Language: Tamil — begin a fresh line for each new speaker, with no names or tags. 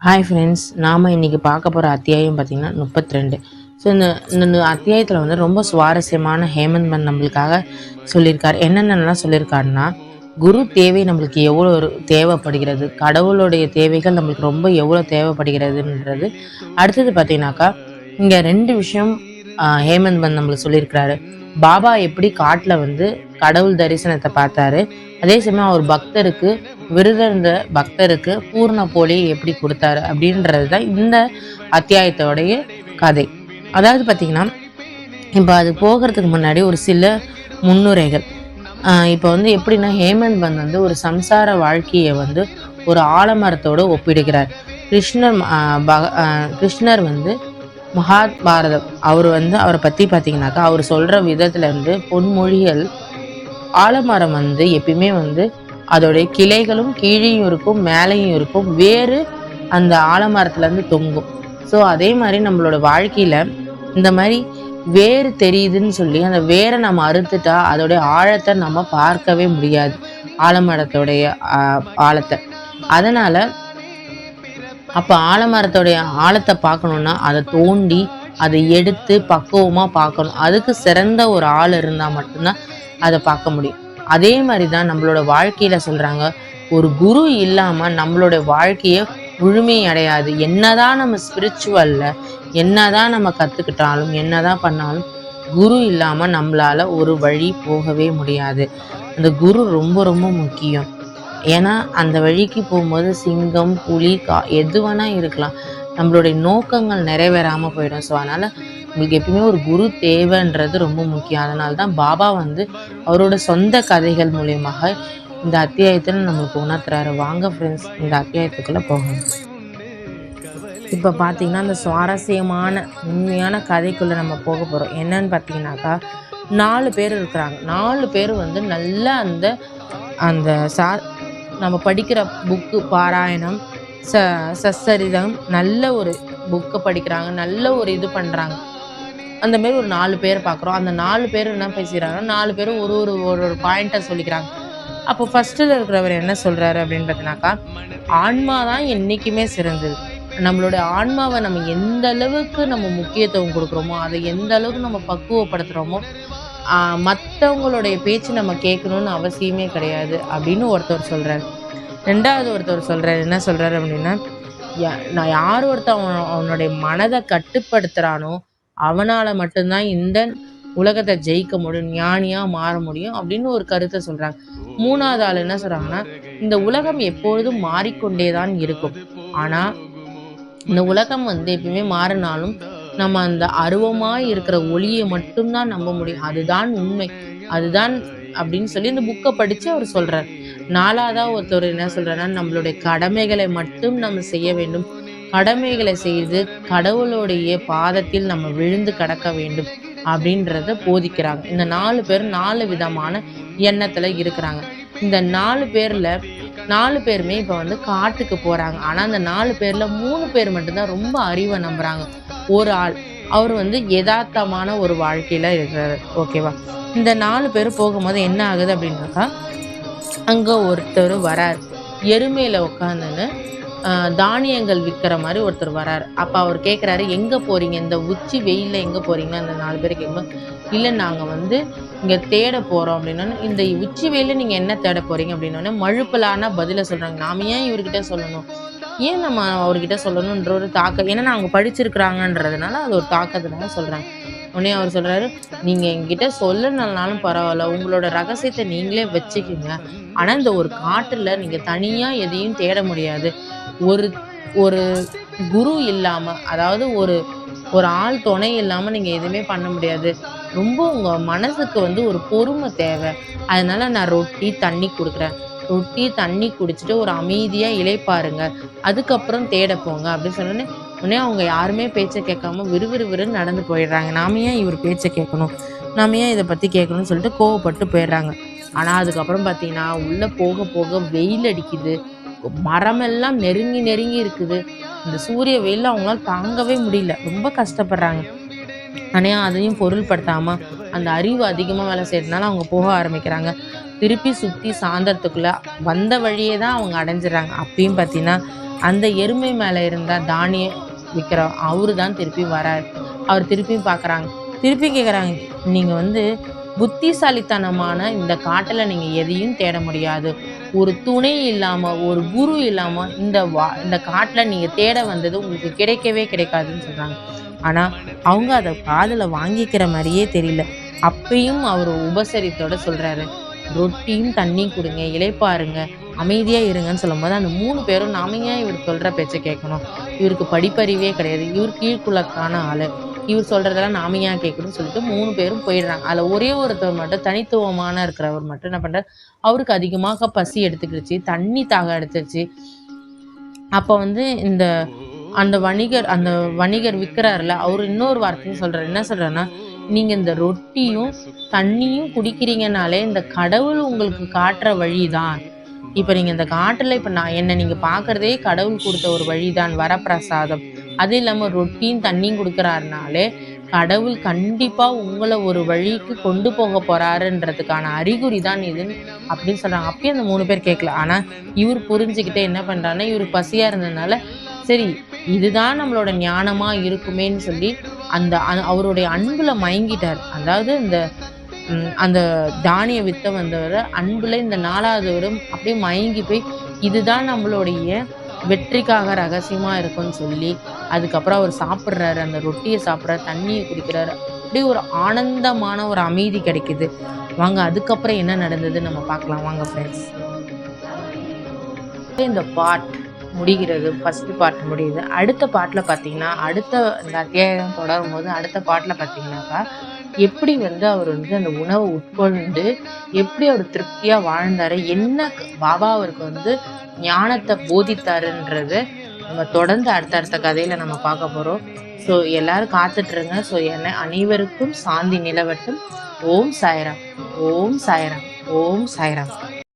ஹாய் ஃப்ரெண்ட்ஸ் நாம் இன்றைக்கி பார்க்க போகிற அத்தியாயம் பார்த்திங்கன்னா முப்பத்தி ரெண்டு ஸோ இந்த இந்த அத்தியாயத்தில் வந்து ரொம்ப சுவாரஸ்யமான ஹேமந்த் மன் நம்மளுக்காக சொல்லியிருக்கார். என்னென்னலாம் சொல்லியிருக்காருன்னா குரு தேவை நம்மளுக்கு எவ்வளோ ஒரு தேவைப்படுகிறது கடவுளுடைய தேவைகள் நம்மளுக்கு ரொம்ப எவ்வளோ தேவைப்படுகிறதுன்றது. அடுத்தது பார்த்தீங்கன்னாக்கா இங்கே ரெண்டு விஷயம் ஹேமந்த் மன் நம்மளுக்கு சொல்லியிருக்கிறாரு. பாபா எப்படி காட்டில் வந்து கடவுள் தரிசனத்தை பார்த்தாரு அதே சமயம் அவர் பக்தருக்கு விருதந்த பக்தருக்கு பூர்ண போலி எப்படி கொடுத்தாரு அப்படின்றது தான் இந்த அத்தியாயத்தோடைய கதை. அதாவது பார்த்திங்கன்னா இப்போ அது போகிறதுக்கு முன்னாடி ஒரு சில முன்னுரைகள். இப்போ வந்து எப்படின்னா ஹேமந்த் பந்த் வந்து ஒரு சம்சார வாழ்க்கையை வந்து ஒரு ஆலமரத்தோடு ஒப்பிடுகிறார். கிருஷ்ணர் கிருஷ்ணர் வந்து மகாபாரதம் அவர் வந்து அவரை பற்றி பார்த்தீங்கன்னாக்கா அவர் சொல்கிற விதத்தில் வந்து பொன்மொழிகள் ஆலமரம் வந்து எப்பயுமே வந்து அதோடைய கிளைகளும் கீழேயும் இருக்கும் மேலேயும் இருக்கும். வேறு அந்த ஆலமரத்துலேருந்து தொங்கும். ஸோ அதே மாதிரி நம்மளோட வாழ்க்கையில் இந்த மாதிரி வேறு தெரியுதுன்னு சொல்லி அந்த வேரை நம்ம அறுத்துட்டா அதோடைய ஆழத்தை நம்ம பார்க்கவே முடியாது. ஆலமரத்தோடைய ஆழத்தை. அதனால் அப்போ ஆலமரத்தோடைய ஆழத்தை பார்க்கணுன்னா அதை தோண்டி அதை எடுத்து பக்குவமாக பார்க்கணும். அதுக்கு சிறந்த ஒரு ஆள் இருந்தால் மட்டும்தான் அதை பார்க்க முடியும். அதே மாதிரி தான் நம்மளோட வாழ்க்கையில் சொல்கிறாங்க ஒரு குரு இல்லாமல் நம்மளோட வாழ்க்கையை முழுமை அடையாது. என்னதான் நம்ம ஸ்பிரிச்சுவலில் என்னதான் நம்ம கற்றுக்கிட்டாலும் என்னதான் பண்ணாலும் குரு இல்லாமல் நம்மளால் ஒரு வழி போகவே முடியாது. அந்த குரு ரொம்ப ரொம்ப முக்கியம். ஏன்னா அந்த வழிக்கு போகும்போது சிங்கம் புலி கா எது வேணால் இருக்கலாம். நம்மளுடைய நோக்கங்கள் நிறைவேறாமல் போயிடும். ஸோ அதனால் உங்களுக்கு எப்பயுமே ஒரு குரு தேவைன்றது ரொம்ப முக்கியம். அதனால தான் பாபா வந்து அவரோட சொந்த கதைகள் மூலியமாக இந்த அத்தியாயத்தில் நம்மளுக்கு உணர்த்துறாரு. வாங்க ஃப்ரெண்ட்ஸ் இந்த அத்தியாயத்துக்குள்ளே போகணும் இப்போ பார்த்தீங்கன்னா அந்த சுவாரஸ்யமான உண்மையான கதைக்குள்ளே நம்ம போக போகிறோம் என்னன்னு பார்த்தீங்கன்னாக்கா நாலு பேர் இருக்கிறாங்க. நாலு பேர் வந்து நல்ல அந்த அந்த சா நம்ம படிக்கிற புக்கு பாராயணம் ச சசரிதம் நல்ல ஒரு புக்கை படிக்கிறாங்க. நல்ல ஒரு இது பண்ணுறாங்க அந்த மாரி ஒரு நாலு பேர் பார்க்குறோம். அந்த நாலு பேர் என்ன பேசிக்கிறாங்கன்னா நாலு பேரும் ஒரு ஒரு ஒரு ஒரு பாயிண்ட்டை சொல்லிக்கிறாங்க. அப்போ ஃபஸ்ட்டில் இருக்கிறவர் என்ன சொல்கிறாரு அப்படின்னு பார்த்தீங்கன்னாக்கா ஆன்மா தான் என்றைக்குமே சிறந்தது. நம்மளுடைய ஆன்மாவை நம்ம எந்த அளவுக்கு நம்ம முக்கியத்துவம் கொடுக்குறோமோ அதை எந்த அளவுக்கு நம்ம பக்குவப்படுத்துகிறோமோ மற்றவங்களுடைய பேச்சு நம்ம கேட்கணுன்னு அவசியமே கிடையாது அப்படின்னு ஒருத்தர் சொல்கிறார் ரெண்டாவது ஒருத்தர் சொல்கிறார் என்ன சொல்கிறாரு அப்படின்னா நான் யார் ஒருத்தர் அவன் அவனுடைய மனதை கட்டுப்படுத்துகிறானோ அவனால் மட்டும்தான் இந்த உலகத்தை ஜெயிக்க முடியும் ஞானியாக மாற முடியும் அப்படின்னு ஒரு கருத்தை சொல்கிறாங்க மூணாவது ஆள் என்ன சொல்கிறாங்கன்னா இந்த உலகம் எப்பொழுதும் மாறிக்கொண்டே தான் இருக்கும். ஆனால் இந்த உலகம் வந்து எப்பயுமே மாறினாலும் நம்ம அந்த அருவமாக இருக்கிற ஒளியை மட்டும்தான் நம்ப முடியும். அதுதான் உண்மை. அதுதான் அப்படின்னு சொல்லி இந்த புக்கை படித்து அவர் சொல்கிறார் நாலாவதாக ஒருத்தர் என்ன சொல்கிறேன்னா நம்மளுடைய கடமைகளை மட்டும் நம்ம செய்ய வேண்டும். கடமைகளை செய்து கடவுளுடைய பாதத்தில் நம்ம விழுந்து கடக்க வேண்டும் அப்படின்றத போதிக்கிறாங்க. இந்த நாலு பேர் நாலு விதமான எண்ணத்தில் இருக்கிறாங்க. இந்த நாலு பேரில் நாலு பேருமே இப்போ வந்து காட்டுக்கு போகிறாங்க ஆனால் அந்த நாலு பேரில் மூணு பேர் மட்டும்தான் ரொம்ப அறிவை நம்புகிறாங்க ஒரு ஆள். அவர் வந்து யதார்த்தமான ஒரு வாழ்க்கையில் இருக்கிறாரு. ஓகேவா இந்த நாலு பேர் போகும்போது என்ன ஆகுது அப்படின்னாக்கா அங்கே ஒருத்தர் வரார். எருமையில் உட்காந்துன்னு தானியங்கள் விற்கிற மாதிரி ஒருத்தர் வராரு. அப்போ அவர் கேட்குறாரு எங்கே போகிறீங்க இந்த உச்சி வெயிலில் எங்கே போகிறீங்கன்னு அந்த நாலு பேர் கேட்கும்போது இல்லை நாங்கள் வந்து இங்கே தேட போகிறோம் அப்படின்னா இந்த உச்சி வெயிலில் நீங்கள் என்ன தேட போகிறீங்க அப்படின்னோடனே மழுப்பலான பதிலை சொல்கிறாங்க நாம ஏன் இவர்கிட்ட சொல்லணும்? ஏன் நம்ம அவர்கிட்ட சொல்லணுன்ற ஒரு தாக்கம்? ஏன்னா அவங்க படிச்சிருக்கிறாங்கன்றதுனால அது ஒரு தாக்கத்தினால சொல்கிறாங்க உடனே அவர் சொல்கிறாரு நீங்கள் எங்கிட்ட சொல்லணும்னாலும் பரவாயில்ல. உங்களோட ரகசியத்தை நீங்களே வச்சுக்கோங்க. ஆனால் இந்த ஒரு காட்டில் நீங்கள் தனியாக எதையும் தேட முடியாது. ஒரு ஒரு குரு இல்லாமல் அதாவது ஒரு ஒரு ஆள் துணை இல்லாமல் நீங்கள் எதுவுமே பண்ண முடியாது. ரொம்ப உங்கள் மனசுக்கு வந்து ஒரு பொறுமை தேவை. அதனால் நான் ரொட்டி தண்ணி கொடுக்குறேன். ரொட்டி தண்ணி குடிச்சிட்டு ஒரு அமைதியாக இழைப்பாருங்க அதுக்கப்புறம் தேட போங்க. அப்படின்னு சொன்னோன்னே உடனே அவங்க யாருமே பேச்சை கேட்காம விறுவிறுவிறுன்னு நடந்து போயிடுறாங்க. நாம ஏன் இவர் பேச்சை கேட்கணும்? நாம ஏன் இதை பற்றி கேட்கணும்னு சொல்லிட்டு கோவப்பட்டு போயிடுறாங்க. ஆனால் அதுக்கப்புறம் பார்த்தீங்கன்னா உள்ளே போக போக வெயில் அடிக்குது. மரமெல்லாம் நெருங்கி நெருங்கி இருக்குது. இந்த சூரிய வெயிலில் அவங்களால தாங்கவே முடியல. ரொம்ப கஷ்டப்படுறாங்க. ஆனால் அதையும் பொருள்படுத்தாமல் அந்த அறிவு அதிகமாக வேலை செய்யறதுனால அவங்க போக ஆரம்பிக்கிறாங்க. திருப்பி சுற்றி சாயந்தரத்துக்குள்ளே வந்த வழியே தான் அவங்க அடைஞ்சிடறாங்க. அப்பயும் பார்த்தீங்கன்னா அந்த எருமை மேலே இருந்தால் தானிய விற்கிற அவரு தான் திருப்பி வராரு. அவர் திருப்பியும் பார்க்குறாங்க திருப்பி கேட்குறாங்க நீங்கள் வந்து புத்திசாலித்தனமான இந்த காட்டில் நீங்கள் எதையும் தேட முடியாது. ஒரு துணை இல்லாமல் ஒரு குரு இல்லாமல் இந்த வா இந்த காட்டில் நீங்கள் தேட வந்தது உங்களுக்கு கிடைக்கவே கிடைக்காதுன்னு சொல்கிறாங்க ஆனால் அவங்க அதை காதில் வாங்கிக்கிற மாதிரியே தெரியல. அப்பயும் அவர் உபசரித்தோட சொல்கிறாரு ரொட்டியும் தண்ணியும் கொடுங்க இளைப்பாருங்க அமைதியாக இருங்கன்னு சொல்லும்போது அந்த மூணு பேரும் நாம ஏன் இவர் சொல்கிற பேச்சை கேட்கணும்? இவருக்கு படிப்பறிவே கிடையாது. இவர் கீழ்குலக்கான ஆள். இவர் சொல்கிறதெல்லாம் நாம ஏன் கேட்கணும்னு சொல்லிட்டு மூணு பேரும் போயிடுறாங்க. அதில் ஒரே ஒருத்தர் மட்டும் தனித்துவமான இருக்கிறவர் மட்டும் என்ன பண்ணுறாரு அவருக்கு அதிகமாக பசி எடுத்துக்கிடுச்சு தண்ணி தாக எடுத்துருச்சு. அப்போ வந்து இந்த அந்த வணிகர் அந்த வணிகர் விற்கிறாருல அவர் இன்னொரு வார்த்தையும் சொல்கிறார் என்ன சொல்கிறாருன்னா நீங்கள் இந்த ரொட்டியும் தண்ணியும் குடிக்கிறீங்கனாலே இந்த கடவுள் உங்களுக்கு காட்டுற வழி தான் இப்போ நீங்கள் இந்த காட்டில் இப்போ நான் என்னை நீங்கள் பார்க்குறதே கடவுள் கொடுத்த ஒரு வழிதான். வரப்பிரசாதம். அது இல்லாமல் ரொட்டியும் தண்ணியும் கொடுக்குறாருனாலே கடவுள் கண்டிப்பாக உங்களை ஒரு வழிக்கு கொண்டு போக போகிறாருன்றதுக்கான அறிகுறி தான் இதுன்னு அப்படின்னு சொல்கிறாங்க அப்பயும் அந்த மூணு பேர் கேட்கல ஆனால் இவர் புரிஞ்சுக்கிட்டே என்ன பண்ணுறாருன்னா இவர் பசியாக இருந்ததுனால சரி இதுதான் நம்மளோட ஞானமாக இருக்குமேன்னு சொல்லி அந்த அவருடைய அன்பில் மயங்கிட்டார். அதாவது இந்த அந்த தானிய வித்த வந்தவர் அன்பில் இந்த நாலாவதுவரும் அப்படியே மயங்கி போய் இதுதான் நம்மளுடைய வெற்றிக்காக ரகசியமாக இருக்கும்னு சொல்லி அதுக்கப்புறம் அவர் சாப்பிட்றாரு அந்த ரொட்டியை சாப்பிட்றாரு தண்ணியை குடிக்கிறாரு. அப்படியே ஒரு ஆனந்தமான ஒரு அமைதி கிடைக்குது. வாங்க அதுக்கப்புறம் என்ன நடந்தது நம்ம பார்க்கலாம். வாங்க ஃப்ரெண்ட்ஸ் இந்த பாட் முடிகிறது ஃபஸ்ட்டு பாட்டு முடியுது. அடுத்த பாட்டில் பார்த்தீங்கன்னா அடுத்த இந்த அத்தியாயம் தொடரும் போது அடுத்த பாட்டில் பார்த்தீங்கன்னாக்கா எப்படி வந்து அவர் வந்து அந்த உணவை உட்கொண்டு எப்படி அவர் திருப்தியாக வாழ்ந்தார் என்ன பாபா அவருக்கு வந்து ஞானத்தை போதித்தாருன்றது நம்ம தொடர்ந்து அடுத்தடுத்த கதையில் நம்ம பார்க்க போகிறோம் ஸோ எல்லாரும் காத்துட்ருங்க. ஸோ என்ன அனைவருக்கும் சாந்தி நிலவட்டும். ஓம் சாய்ராம். ஓம் சாய்ராம். ஓம் சாய்ராம்.